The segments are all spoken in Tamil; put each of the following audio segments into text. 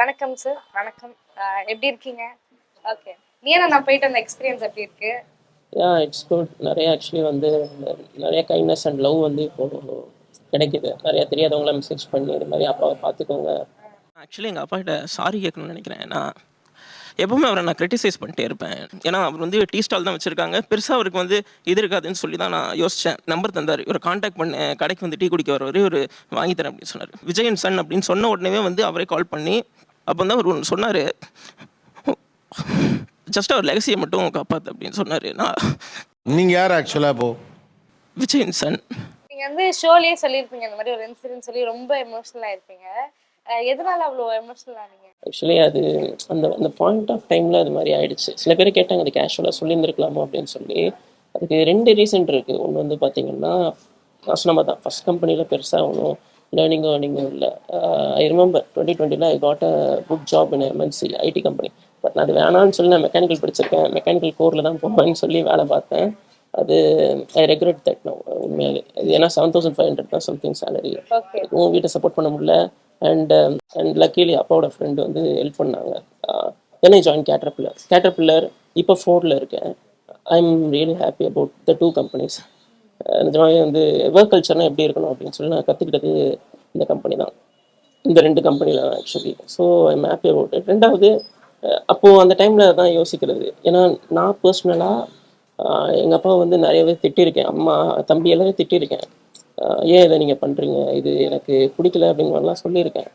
வணக்கம் சார் வணக்கம். எப்படி இருக்கீங்க? ஓகே நீனா நான் போயிட்டு அந்த எக்ஸ்பீரியன்ஸ் எப்படி இருக்கு? யா இட்ஸ் குட் நிறைய ஆக்சுவலி வந்து நிறைய கைண்ட்னஸ் அண்ட் லவ் வந்து இப்போ கிடைக்குது. நிறைய தெரியாதவங்கள மெசேஜ் பண்ணி இது மாதிரி அப்பாவை பார்த்துக்கோங்க. ஆக்சுவலி எங்கள் அப்பா கிட்ட சாரி கேட்கணும்னு நினைக்கிறேன். நான் எப்பவுமே அவரை நான் கிரிட்டிசைஸ் பண்ணிட்டே இருப்பேன். ஏன்னா அவர் வந்து டீ ஸ்டால் தான் வச்சுருக்காங்க. பெருசாக அவருக்கு வந்து இது இருக்காதுன்னு சொல்லி தான் நான் யோசித்தேன் நம்பர் தந்தார். இவர் காண்டாக்ட் பண்ணேன் கடைக்கு வந்து டீ குடிக்க வரவர் இவர் வாங்கி தரேன் அப்படின்னு சொன்னார். விஜயன் சன் அப்படின்னு சொன்ன உடனே வந்து அவரே கால் பண்ணி அப்போ தான் அவர் ஒன்று சொன்னார் ஜஸ்ட் அவர் லெகசியை மட்டும் காப்பாற்று அப்படின்னு சொன்னார். நான் நீங்க யார் ஆக்சுவலா இப்போ விஜயன் சன். நீங்க வந்து ஷோலயே சொல்லியிருப்பீங்க இந்த மாதிரி ஒரு இன்சிடென்ட் சொல்லி ரொம்ப எமோஷனலா இருப்பீங்க. எதனால அவ்வளோ எமோஷனல் ஆனீங்க? ஆக்சுவலி அது அந்த அந்த பாயிண்ட் ஆஃப் டைமில் அது மாதிரி ஆயிடுச்சு. சில பேர் கேட்டாங்க அது கேஷுவலாக சொல்லியிருந்துருக்கலாமோ? அப்படின்னு சொல்லி. அதுக்கு ரெண்டு ரீசன் இருக்குது ஒன்று வந்து பார்த்தீங்கன்னா நான் சொன்ன தான். ஃபஸ்ட் கம்பெனியில் பெருசாக ஒன்றும் லேர்னிங்கோ ஏர்னிங்கோ இல்லை. ஐ ரிமெம்பர் டுவெண்ட்டி டுவெண்ட்டியில் I got a good job in MNC IT company but நான் அது வேணான்னு சொல்லி நான் மெக்கானிக்கல் படிச்சிருக்கேன். மெக்கானிக்கல் கோரில் தான் போவேன்னு சொல்லி வேலை பார்த்தேன். அது ஐ ரெகுலேட் தட் நோ உண்மையாலே அது ஏன்னா செவன் தௌசண்ட் ஃபைவ் ஹண்ட்ரட் தான் சம்திங் சேலரி உன் வீட்டை சப்போர்ட் பண்ண முடியல. அண்ட் அண்ட் லக்கீலி அப்பாவோட ஃப்ரெண்டு வந்து ஹெல்ப் பண்ணாங்க. Then I join Caterpillar Caterpillar இப்போ ஃபோர்டில் இருக்கேன். I am really happy about the two companies நிஜமாவே வந்து ஒர்க் கல்ச்சர்னால் எப்படி இருக்கணும் அப்படின்னு சொல்லி நான் கற்றுக்கிட்டது இந்த கம்பெனி தான். இந்த ரெண்டு கம்பெனியில் தான் actually so I am happy about it ரெண்டாவது அப்போது அந்த டைமில் தான் யோசிக்கிறது. ஏன்னா நான் பர்சனலாக எங்கள் அப்பா வந்து நிறையவே திட்டிருக்கேன். அம்மா தம்பி எல்லாமே திட்டிருக்கேன். ஏன் இதை நீங்கள் பண்ணுறீங்க இது எனக்கு பிடிக்கல அப்படிங்கிற மாதிரிலாம் சொல்லியிருக்கேன்.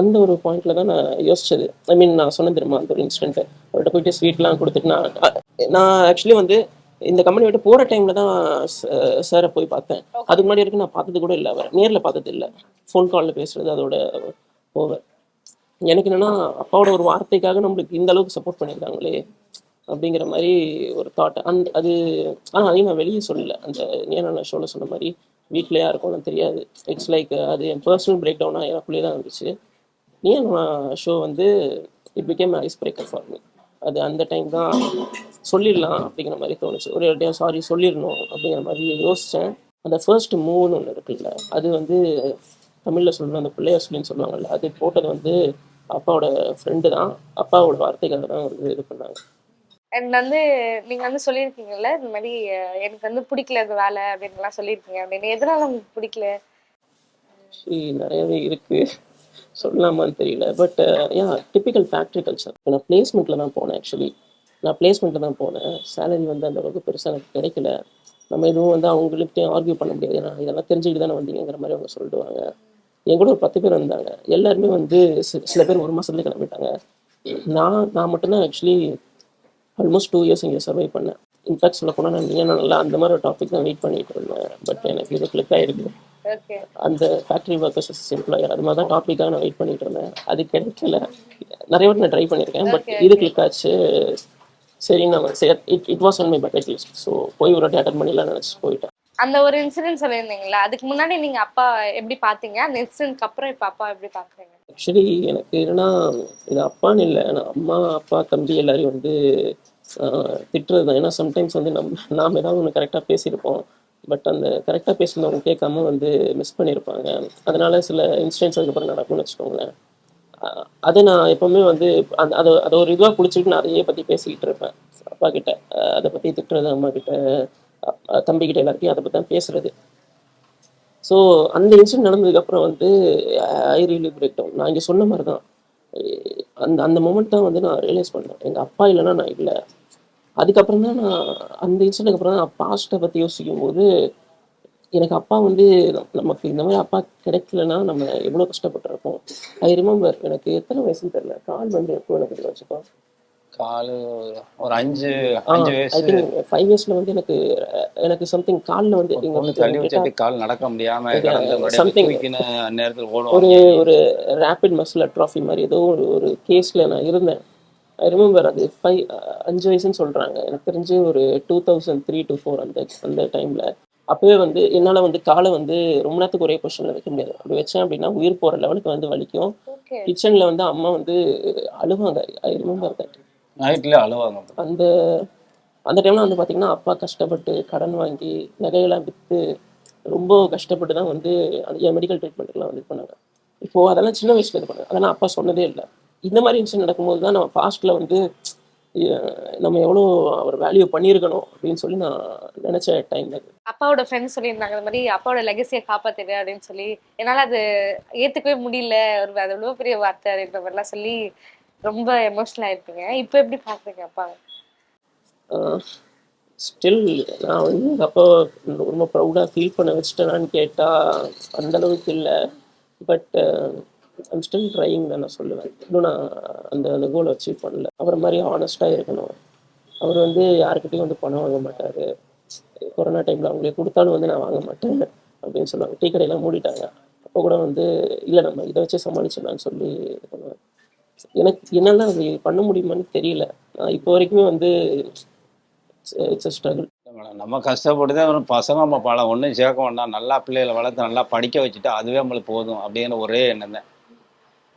அந்த ஒரு பாயிண்ட்ல தான் நான் யோசிச்சது. ஐ மீன் நான் சொன்னேன் தெரியுமா அந்த ஒரு இன்சிடென்ட் அவர்கிட்ட போயிட்டு ஸ்வீட்லாம் கொடுத்துட்டு நான் நான் ஆக்சுவலி வந்து இந்த கம்பெனி விட்டு போகிற டைமில் தான் சாரை போய் பார்த்தேன். அதுக்கு முன்னாடி வரைக்கும் நான் பார்த்தது கூட இல்லை அவர் நேரில் பார்த்தது இல்லை. ஃபோன் காலில் பேசுறது அதோட ஓவர் எனக்கு என்னன்னா அப்பாவோட ஒரு வார்த்தைக்காக நம்மளுக்கு இந்த அளவுக்கு சப்போர்ட் பண்ணியிருக்காங்களே அப்படிங்கிற மாதிரி ஒரு தாட் அந்த அது ஆனால் அதையும் நான் வெளியே சொல்லல. அந்த நான் ஷோவில் சொன்ன மாதிரி வீட்டில் யாருக்கும் தெரியாது. இட்ஸ் லைக் uh, அது என் பர்சனல் பிரேக் டவுனாக எனக்குள்ளேயே தான் இருந்துச்சு. நீ ஷோ வந்து it became ice breaker for me அது அந்த டைம் தான் சொல்லிடலாம் அப்படிங்கிற மாதிரி தோணுச்சு. ஒரு டைம் சாரி சொல்லிடணும் அப்படிங்கிற மாதிரி யோசித்தேன் அந்த ஃபர்ஸ்ட் மூவ்னு ஒன்று இருக்குல்ல அது வந்து தமிழில் சொல்லணும் அந்த பிள்ளையார் சொல்லின்னு சொல்லுவாங்கல்ல அது போட்டது வந்து அப்பாவோட ஃப்ரெண்டு தான். அப்பாவோட வார்த்தைகளை தான் வந்து இது பண்ணாங்க. அண்ட் வந்து நீங்கள் வந்து சொல்லியிருக்கீங்கல்ல இந்த மாதிரி எனக்கு வந்து பிடிக்கல இந்த வேலை அப்படின்னுலாம் சொல்லியிருக்கீங்க. அப்படின்னு எதனால உங்களுக்கு பிடிக்கல? நிறையவே இருக்கு. சொல்லலாமான்னு தெரியல. But yeah typical factory culture நான் பிளேஸ்மெண்ட்டில் தான் போனேன் ஆக்சுவலி நான் பிளேஸ்மெண்ட்டில் தான் போனேன். சேலரி வந்து அந்த அளவுக்கு பெருசாக எனக்கு கிடைக்கல. நம்ம எதுவும் வந்து அவங்கள்கிட்டயும் ஆர்கியூ பண்ண முடியாது. ஏன்னா இதெல்லாம் தெரிஞ்சுக்கிட்டு தானே வந்தீங்கிற மாதிரி அவங்க சொல்லிடுவாங்க. என் கூட ஒரு பத்து பேர் வந்தாங்க எல்லாருமே வந்து சில பேர் ஒரு மாசத்துல கிளம்பிட்டாங்க. நான் நான் மட்டும்தான் ஆக்சுவலி ஆல்மோஸ்ட் டூ இயர்ஸ் இங்கே சர்வை பண்ணேன். இன்ஃபேக்ட் சொல்ல போனால் நான் ஏன் நல்லா அந்த மாதிரி ஒரு டாபிக் தான் வெயிட் பண்ணிட்டு இருந்தேன். பட் எனக்கு இது கிளிக் ஆயிருக்கு. ஓகே அந்த ஃபேக்ட்ரி ஒர்க்கர்ஸ் எம்ப்ளாயர் அது மாதிரி தான் டாப்பிக்காக நான் வெயிட் பண்ணிட்டு இருந்தேன். அது கிடைக்கல. நிறைய வாட்டி நான் ட்ரை பண்ணியிருக்கேன் பட் இது கிளிக் ஆச்சு. சரி சரி it it was on my bucket list so போய் ஒரு வாட்டி அட்டன் பண்ணிடலாம் நினச்சி போயிட்டேன். அந்த ஒரு இன்சிடென்ட் சொல்லியிருந்தீங்களா? அதுக்கு முன்னாடி நீங்க அப்பா எப்படி பாத்தீங்க? அந்த இன்சிடென்ட்க்கு அப்புறம் இப்ப அப்பா எப்படி பாக்குறீங்க? ஆக்சுவலி எனக்கு என்னன்னா இது அப்பான்னு இல்லை. நான் அம்மா அப்பா தம்பி எல்லாரையும் வந்து திட்டுறது தான் ஏன்னா சம்டைம்ஸ் வந்து நம்ம நாம் ஏதாவது ஒன்று கரெக்டாக பேசியிருப்போம். பட் அந்த கரெக்டாக பேசுனவங்க கேட்காம வந்து மிஸ் பண்ணியிருப்பாங்க. அதனால சில இன்சிடென்ட்ஸ் அதுக்கப்புறம் நடக்கும்னு வச்சுக்கோங்களேன். அதை நான் எப்போவுமே வந்து அந்த அதை அதை ஒரு இதுவாக பிடிச்சிட்டு நான் அதையே பற்றி பேசிக்கிட்டு இருப்பேன். அப்பா கிட்ட அதை பற்றி திட்டுறது அம்மா கிட்ட தம்பிக்கிட்ட தம்பி எல்லார்ட்டையும் அதை பற்றி தான் பேசுறது. ஸோ அந்த இன்சிடென்ட் நடந்ததுக்கப்புறம் வந்து ஐ ரியலி பிரேக் டவுன் நான் இங்கே சொன்ன மாதிரி தான் அந்த அந்த மூமெண்ட் தான் வந்து நான் ரியலைஸ் பண்ணேன். எங்கள் அப்பா இல்லைன்னா நான் இல்லை. அதுக்கப்புறம் தான் நான் அந்த இன்சிடென்ட்க்கு அப்புறம் தான் நான் பாஸ்ட்டை பற்றி யோசிக்கும் போது எனக்கு அப்பா வந்து நமக்கு இந்த மாதிரி அப்பா கிடைக்கலன்னா நம்ம எவ்வளோ கஷ்டப்பட்டிருப்போம். ஐ ரிமெம்பர் எனக்கு எத்தனை வயசுன்னு தெரில கால் வந்து எப்போ எனக்கு வச்சுப்பா காலு ஒரு அஞ்சு அஞ்சு ஐ வயசு திங்க் ஃபைவ் இயர்ஸில் வந்து எனக்கு எனக்கு சம்திங் காலில் வந்து ஒரு தள்ளி வச்சு கால் நடக்க முடியாம something. தூக்கின நேரத்தில் ஒரு ஓடுவாங்க ஒரு ரேபிட் மசில் அட்ராஃபி மாதிரி ஏதோ ஒரு ஒரு கேஸில் நான் இருந்தேன். ஐ ரிமெம்பர் அது ஃபைவ் அஞ்சு வயசுன்னு சொல்கிறாங்க எனக்கு தெரிஞ்சு ஒரு two thousand three to four அந்த அந்த டைமில் அப்போவே வந்து என்னால் வந்து காலை வந்து ரொம்ப நேரத்துக்கு ஒரே பொசிஷனில் வைக்க முடியாது. அப்படி வச்சேன் அப்படின்னா உயிர் போகிற லெவலுக்கு வந்து வலிக்கும். கிச்சனில் வந்து அம்மா வந்து அழுவாங்க. ஐ ரிமெம்பர் தட் நைட்ல அழுவாங்க. அந்த அந்த டைம்ல வந்து பார்த்தீங்கன்னா அப்பா கஷ்டப்பட்டு கடன் வாங்கி நகையெல்லாம் விற்று ரொம்ப கஷ்டப்பட்டு தான் வந்து அந்த என் மெடிக்கல் ட்ரீட்மெண்ட்டுக்குலாம் வந்து பண்ணாங்க. இப்போது அதெல்லாம் சின்ன வயசுல இது பண்ணேன் அதெல்லாம் அப்பா சொன்னதே இல்லை. இந்த மாதிரி இன்சிடென்ட் நடக்கும்போது தான் நம்ம பாஸ்ட்டில் வந்து நம்ம எவ்வளோ அவர் வேல்யூ பண்ணியிருக்கணும் அப்படின்னு சொல்லி நான் நினச்ச டைம் அது. அப்பாவோட ஃப்ரெண்ட்ஸ் சொல்லியிருந்தாங்க இந்த மாதிரி அப்பாவோட லெகசியை காப்பாத்துடு அப்படின்னு சொல்லி. என்னால அது ஏத்துக்கவே முடியல. ஒரு அது எவ்வளவு பெரிய வார்த்தை அப்படின்ற மாதிரிலாம் சொல்லி ரொம்ப எமோஷனல் ஆயிருப்பீங்க இப்போ எப்படி பாக்குறீங்க அப்பா? ஸ்டில் நான் வந்து எங்கள் அப்பா ரொம்ப ப்ரௌடாக ஃபீல் பண்ண வச்சுட்டேனான்னு கேட்டால் அந்த அளவுக்கு இல்லை. பட் ஐம் ஸ்டில் ட்ரைங் தான் நான் சொல்லுவேன். இன்னும் நான் அந்த அந்த கோலை அச்சீவ் பண்ணல. அவரை மாதிரி ஆனஸ்ட்டாக இருக்கணும். அவர் வந்து யாருக்கிட்டையும் வந்து பணம் வாங்க மாட்டார். கொரோனா டைமில் அவங்களுக்கு கொடுத்தாலும் வந்து நான் வாங்க மாட்டேன் அப்படின்னு சொல்லுவாங்க. டீ கடையெல்லாம் மூடிட்டாங்க. அப்போ கூட வந்து இல்லை நம்ம இதை வச்சு சமாளிச்சிடலாம்னு சொல்லி இது எனக்கு என்னால் அது பண்ண முடியுமான்னு தெரியல. நான் இப்போ வரைக்குமே வந்து இட்ஸ் அ ஸ்ட்ரகிள் நம்ம கஷ்டப்பட்டு தான் பசங்க நம்ம பல ஒன்றும் சேர்க்க வேண்டாம். நல்லா பிள்ளைகளை வளர்த்து நல்லா படிக்க வச்சுட்டு அதுவே நம்மளுக்கு போதும் அப்படின்னு ஒரே எண்ணம் தான்.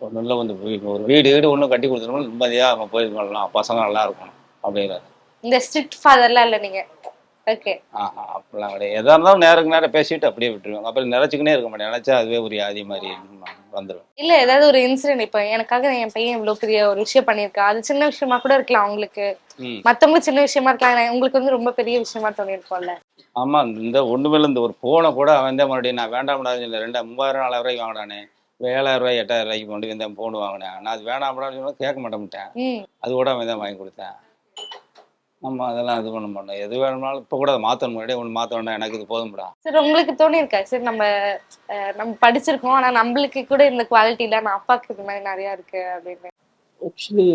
ஒன்றும் இல்லை வந்து ஒரு வீடு வீடு ஒன்றும் கட்டி கொடுத்துருக்கோம் நிம்மதியாக நம்ம போய் பண்ணலாம் பசங்க நல்லா இருக்கணும் அப்படிங்கிறாரு இந்த ஸ்ட்ரிக்ட் ஃபாதர்லாம் இல்லை நீங்க. ஓகே ஆஹா அப்படிலாம் கிடையாது. எதாக இருந்தாலும் நேருக்கு நேரம் பேசிட்டு அப்படியே விட்டுருவாங்க. அப்புறம் நினச்சிக்கினே இருக்க மாட்டேன். நினச்சா அதுவே ஒரு ஆதி மாதிரி வந்துடும் இல்ல ஏதாவது ஒரு இன்சிடென்ட் இப்போ எனக்காக என் பையன் இவ்வளவு பெரிய ஒரு விஷயம் பண்ணியிருக்கா? அது சின்ன விஷயமா கூட இருக்கலாம் உங்களுக்கு ம். மத்தவங்களுக்கு சின்ன விஷயமா இருக்கலாம். உங்களுக்கு வந்து ரொம்ப பெரிய விஷயமா தோணிருக்கும்ல ஆமாம் இந்த ஒன்றுமே இந்த ஒரு ஃபோனை கூட அவன் தான் மறுபடியும் நான் வேண்டாம்டான்னு இல்லை ரெண்டு மூவாயிரம் நாலாயிரம் ரூபாய்க்கு வாங்கினானே. ஏழாயிரம் ரூபாய் எட்டாயிரம் ரூபாய்க்கு கொண்டு வந்து ஃபோன் வாங்கினேன். நான் அது வேணாம்டான்னு சொன்னா கேட்க மாட்டேன்ட்டேன் ம். அது கூட அவன் தான் வாங்கி கொடுத்தேன். நம்ம அதெல்லாம் இது பண்ண மாட்டோம். எது வேணும்னாலும் இப்போ கூட அதை மாற்றணும் முன்னாடியே ஒன்று மாற்ற வேண்டாம் எனக்கு இது போதும்டா. சரி உங்களுக்கு தோணியிருக்கா? சரி நம்ம நம்ம படிச்சிருக்கோம் ஆனா நம்மளுக்கு கூட இந்த குவாலிட்டி இல்ல நான் அப்பாக்கு இது மாதிரி நிறைய இருக்கு அப்படின்னு. ஆக்சுவலி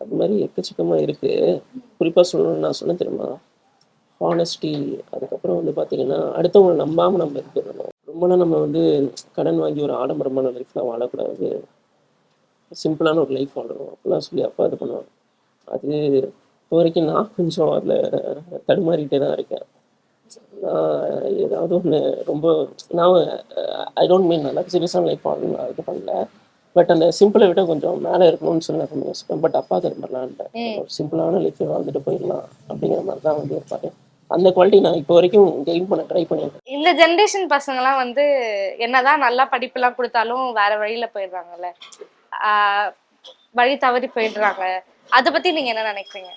அது மாதிரி எக்கச்சக்கமாக இருக்குது குறிப்பாக சொல்லணும்னு நான் சொன்ன தெரியுமா? ஹானஸ்டி அதுக்கப்புறம் வந்து பார்த்தீங்கன்னா அடுத்தவங்களை நம்பாமல் நம்ம இருக்கணும் ரொம்பலாம் நம்ம வந்து கடன் வாங்கி ஒரு ஆடம்பரமான லைஃப்லாம் வாழக்கூடாது. சிம்பிளான ஒரு லைஃப் வாழணும். அப்படிலாம் சொல்லி அப்பா இது பண்ணுவாங்க. அது இப்போ வரைக்கும் நான் கொஞ்சம் அதில் தடுமாறிட்டே தான் இருக்கேன். நான் ஏதாவது ஒன்று ரொம்ப நான் ஐ டோன்ட் மீன் நல்லா சீரியஸான லைஃப் நான் இது பண்ணல. பட் அந்த சிம்பிளை விட கொஞ்சம் மேலே இருக்கணும்னு சொல்லி நான் யோசிப்பேன். பட் அப்பா அது மாதிரிலாம் இல்லை. ஒரு சிம்பிளான லைஃப்பை வாழ்ந்துட்டு போயிடலாம் அப்படிங்கிற மாதிரி தான் வந்து இருப்பாரு. அந்த குவாலிட்டி நான் இப்போ வரைக்கும் கெயின் பண்ண ட்ரை பண்ணியிருக்கேன் இந்த ஜென்ரேஷன் பசங்கலாம் வந்து என்னதான் நல்லா படிப்புலாம் கொடுத்தாலும் வேற வழியில போயிடுறாங்கல்ல. வழி தவறி போயிடுறாங்க. அதை பத்தி நீங்க என்ன நினைக்கிறீங்க?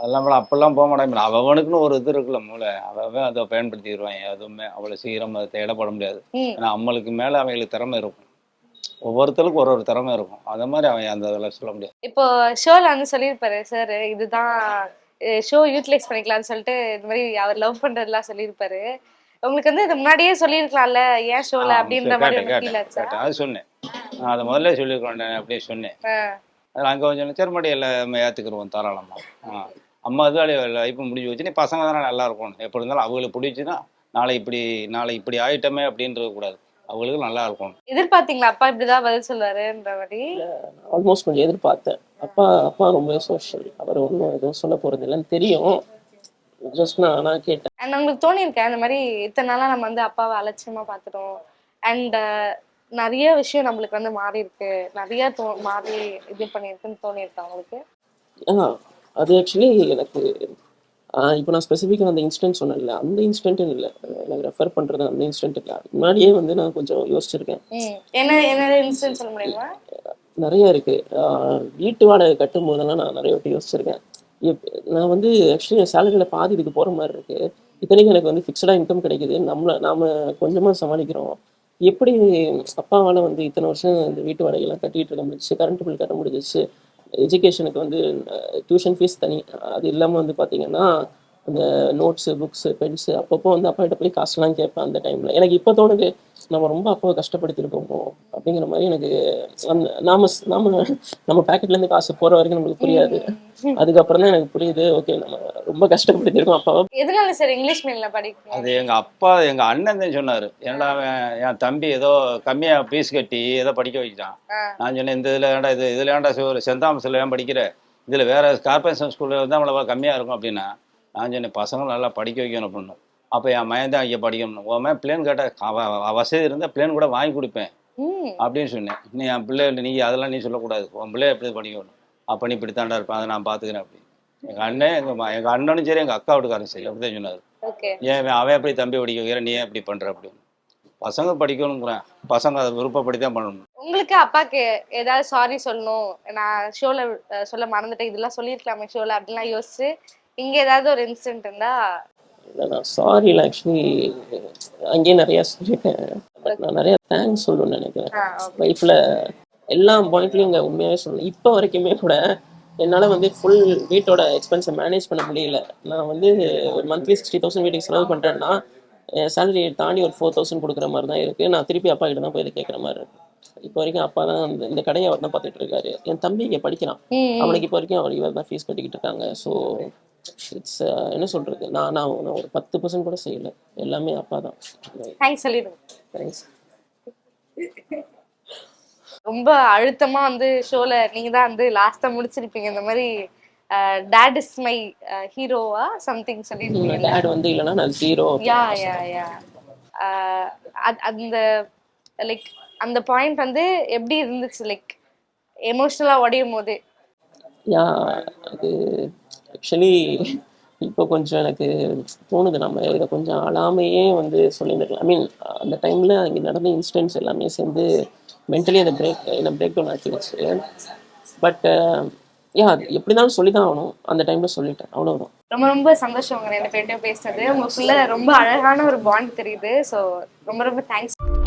அதெல்லாம் மேடம் அப்பெல்லாம் போக மாட்டேன். அவனுக்குன்னு ஒரு இது இருக்குல்ல மூளை. அவன் அதை பயன்படுத்திடுவான். எதுவுமே அவ்வளோ சீக்கிரம் அதை தேடப்பட முடியாது. ம். ஏன்னா நம்மளுக்கு மேலே அவங்களுக்கு திறமை இருக்கும். ஒவ்வொருத்தருக்கும் ஒரு ஒரு திறமை இருக்கும். அந்த மாதிரி அவன் அந்த இதில் சொல்ல முடியாது. இப்போ ஷோல வந்து சொல்லியிருப்பாரு சார். இதுதான் ஷோ யூட்டிலைஸ் பண்ணிக்கலாம்னு சொல்லிட்டு இந்த மாதிரி அவர் லவ் பண்றதுலாம் சொல்லியிருப்பாரு. உங்களுக்கு வந்து இது முன்னாடியே சொல்லியிருக்கலாம்ல ஏன் ஷோல அப்படின்ற மாதிரி அது சொன்னேன். நான் அதை முதல்ல சொல்லியிருக்கேன் அப்படியே சொன்னேன். அங்கே கொஞ்சம் சரி மடி எல்லாம் ஏற்றுக்குருவோம் தாராளமா. ஆ. அம்மா இது லைஃப் முடிஞ்சு வச்சு நீ பசங்க தானே நல்லா இருக்கணும். எப்படி இருந்தாலும் அவங்களுக்கு பிடிச்சுன்னா நாளை இப்படி நாளை இப்படி ஆயிட்டமே அப்படின்றது கூடாது. அவங்களுக்கு நல்லா இருக்கணும். எதிர்பார்த்தீங்களா? அப்பா இப்படிதான் பதில் சொல்லுவாருன்ற மாதிரி ஆல்மோஸ்ட் கொஞ்சம் எதிர்பார்த்தேன். அப்பா அப்பா ரொம்ப சோஷியல் அவர் ஒன்றும் எதுவும் சொல்ல போகிறது இல்லைன்னு தெரியும். ஜஸ்ட் நான் ஆனால் கேட்டேன். அண்ட் உங்களுக்கு தோணியிருக்கேன் இந்த மாதிரி இத்தனை நாளா நம்ம வந்து அப்பாவை அலட்சியமா பார்த்துட்டோம். அண்ட் நிறைய விஷயம் நம்மளுக்கு வந்து மாறி இருக்கு நிறைய தோ மாறி இது பண்ணியிருக்குன்னு தோணியிருக்கா உங்களுக்கு? அது ஆக்சுவலி எனக்கு இப்போ நான் ஸ்பெசிஃபிக்காக அந்த இன்சிடென்ட் சொன்னேன்ல அந்த இன்சிடென்ட் இல்லை. எனக்கு ரெஃபர் பண்ணுறது அந்த இன்சிடென்ட் இல்லை முன்னாடியே வந்து நான் கொஞ்சம் யோசிச்சிருக்கேன். நிறைய இருக்குது வீட்டு வாடகை கட்டும் போதெல்லாம் நான் நிறைய வாட்டி யோசிச்சிருக்கேன். நான் வந்து ஆக்சுவலி என் சேலரியில் பாதி இதுக்கு போகிற மாதிரி இருக்குது இத்தனைக்கும் எனக்கு வந்து ஃபிக்ஸடாக இன்கம் கிடைக்குது. நம்மளை நாம் கொஞ்சமாக சமாளிக்கிறோம். எப்படி அப்பாவால் வந்து இத்தனை வருஷம் இந்த வீட்டு வாடகையெல்லாம் கட்டிட்டு இருக்க முடிஞ்சிச்சு? கரண்ட் பில் கட்ட முடிஞ்சிச்சு? எஜுகேஷனுக்கு வந்து டியூஷன் ஃபீஸ் தனி. அது இல்லாமல் வந்து பார்த்தீங்கன்னா அந்த நோட்ஸு புக்ஸு பென்ஸு அப்பப்போ வந்து அப்பா கிட்ட போய் காசுலாம் கேட்பேன் அந்த டைமில் எனக்கு இப்போ தோணுது நம்ம ரொம்ப அப்பாவை கஷ்டப்படுத்திருக்கோமோ அப்படிங்கிற மாதிரி எனக்கு அந்த நாம நாம நம்ம பாக்கெட்லேருந்து காசு போகிற வரைக்கும் நம்மளுக்கு புரியாது. அதுக்கப்புறம் தான் எனக்கு புரியுது ஓகே நம்ம ரொம்ப கஷ்டப்படுத்திருக்கோம் அப்பாவை எதனால சார் இங்கிலீஷ் மீடியம்ல படிக்கணும். அது எங்க அப்பா எங்க அண்ணன் தான் சொன்னாரு. ஏன்டா அவன் என் தம்பி ஏதோ கம்மியா ஃபீஸ் கட்டி ஏதோ படிக்க வைக்கிட்டான் ஆ. நான் சொன்னேன் இந்த இதுல ஏன்டா இது இதுல ஒரு சென்ட் தாமஸ்ல ஏன் படிக்கிற? இதுல வேற கார்பரேஷன் ஸ்கூல்ல வந்து அவ்வளோ கம்மியா இருக்கும் அப்படின்னா நான் சொன்னேன் பசங்க நல்லா படிக்க வைக்கணும் அப்படின்னு. அப்போ என் மயன் தான் இங்கே படிக்கணும். உன் பிளேன் கேட்டால் வசதி இருந்தால் பிளேன் கூட வாங்கி கொடுப்பேன். அப்படின்னு சொன்னேன். நீ என் பிள்ளை நீ அதெல்லாம் நீ சொல்லக்கூடாது. உன் பிள்ளை எப்படி படிக்கணும் அப்போ நீ இப்படி தாண்டா இருப்பான் அதை நான் பார்த்துக்கிறேன் அப்படி எங்கள் அண்ணன் எங்கள் எங்கள் அண்ணனும் சரி எங்கள் அக்கா வீட்டுக்காரன் சரி அப்படி தான் சொன்னார் ஏன் அவன் எப்படி தம்பி படிக்க வைக்கிற நீ ஏன் இப்படி பண்ணுற அப்படின்னு. பசங்க படிக்கணுங்கிறேன் பசங்க அதை விருப்பப்படி தான் பண்ணணும். உங்களுக்கு அப்பாக்கு ஏதாவது சாரி சொல்லணும்? நான் ஷோல சொல்ல மறந்துட்டேன். இதெல்லாம் சொல்லியிருக்கலாமே ஷோல அப்படிலாம் யோசிச்சு இங்க ஏதாவது ஒரு இன்சிடென்ட் இருந்தா இல்லை நான் சாரியில் ஆக்சுவலி அங்கேயே நிறையா சொல்லிட்டேன் பட் நான் நிறைய தேங்க்ஸ் சொல்லணும்னு நினைக்கிறேன். லைஃப்பில் எல்லா பாயிண்ட்லையும் இங்கே உண்மையாகவே சொல்லணும். இப்போ வரைக்குமே கூட என்னால் வந்து ஃபுல் வீட்டோட எக்ஸ்பென்ஸை மேனேஜ் பண்ண முடியல. நான் வந்து ஒரு மந்த்லி சிக்ஸ்டி தௌசண்ட் வீட்டுக்கு செலவு பண்ணுறேன்னா என் சேலரி தாண்டி ஒரு ஃபோர் தௌசண்ட் கொடுக்குற மாதிரி தான் இருக்குது நான் திருப்பி அப்பா கிட்ட தான் போய் கேட்குற மாதிரி இருக்கு. இப்போ வரைக்கும் அப்பா தான் இந்த கடையை அவர் தான் பார்த்துட்டு இருக்காரு. என் தம்பி இங்கே படிக்கிறான். அவனுக்கு இப்போ வரைக்கும் அவர் இவர் தான் ஃபீஸ் கட்டிக்கிட்டு இருக்காங்க. ஸோ இட்ஸ் என்ன சொல்கிறது நான் நான் நான் ஒரு பத்து பர்சன்ட் கூட செய்யலை. எல்லாமே அப்பா தான் தேங்க்ஸ் சொல்லிடுங்க. தேங்க்ஸ் ரொம்ப அழுத்தமா வந்து ஷோல நீங்க தான் வந்து லாஸ்டா முடிச்சிருப்பீங்க. இந்த மாதிரி டேட் இஸ் மை ஹீரோவா சம்திங் சொல்லிருப்பீங்க. டேட் வந்து இல்லைன்னா நான் ஜீரோ யா யா யா அந்த லைக் அந்த பாயிண்ட் வந்து எப்படி இருந்துச்சு? லைக் எமோஷனலா உடையும் போது. யா அது ஆக்சுவலி இப்போ கொஞ்சம் எனக்கு தோணுது நம்ம இதை கொஞ்சம் அழாமையே வந்து சொல்லியிருந்துருக்கலாம். ஐ மீன் அந்த டைமில் அங்கே நடந்த இன்சிடென்ட்ஸ் எல்லாமே சேர்ந்து மென்டலி அந்த பிரேக் என்னை பிரேக் டவுன் ஆக்கிடுச்சு. பட் யா uh, அது எப்படி இருந்தாலும் சொல்லி தான் ஆகணும். அந்த டைமில் சொல்லிட்டேன். அவ்வளோதான் ரொம்ப ரொம்ப சந்தோஷம் உங்க ரெண்டு பேசுனது. உங்களுக்குள்ள ரொம்ப அழகான ஒரு பாண்ட் தெரியுது. ஸோ ரொம்ப ரொம்ப தேங்க்ஸ்